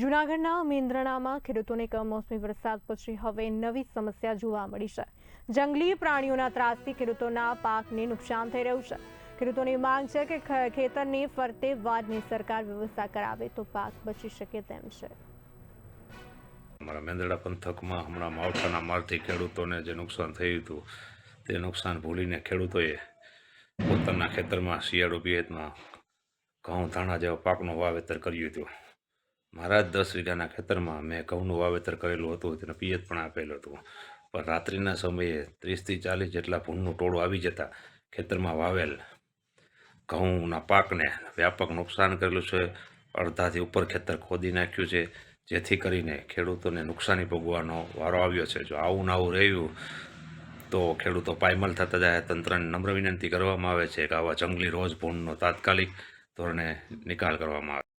જૂનાગઢના મેન્દ્રણામાં ખેડૂતોને કમોસમી વરસાદ પછી હવે નવી સમસ્યા જોવા મળી છે. જંગલી પ્રાણીઓના ત્રાસથી ખેડૂતોના પાકને નુકસાન થઈ રહ્યું છે. ખેડૂતોની માંગ છે કે ખેતરની ફરતે વાડની સરકાર વ્યવસ્થા કરાવે તો પાક બચી શકે તેમ છે. અમારા મેંદરડા પંથકમાં હમણાં માવઠાના મારથી ખેડૂતોને જે નુકસાન થયું હતું, તે નુકસાન ભૂલીને ખેડૂતોએ પોતાના ખેતરમાં શિયાળુ પિયતમાં ઘઉં ધાણા જેવા પાકનું વાવેતર કર્યું હતું. મારા જ દસ વીઘાના ખેતરમાં મેં ઘઉંનું વાવેતર કરેલું હતું, તેને પિયત પણ આપેલું હતું. પણ રાત્રિના સમયે ત્રીસથી ચાલીસ જેટલા ભૂંડનું ટોળું આવી જતા ખેતરમાં વાવેલ ઘઉંના પાકને વ્યાપક નુકસાન કરેલું છે. અડધાથી ઉપર ખેતર ખોદી નાખ્યું છે, જેથી કરીને ખેડૂતોને નુકસાની ભોગવાનો વારો આવ્યો છે. જો આવું ને આવું રહ્યું, તો ખેડૂતો પાયમલ થતા જાય. તંત્રને નમ્ર વિનંતી કરવામાં આવે છે કે આવા જંગલી રોજ ભૂંડનો તાત્કાલિક ધોરણે નિકાલ કરવામાં આવે.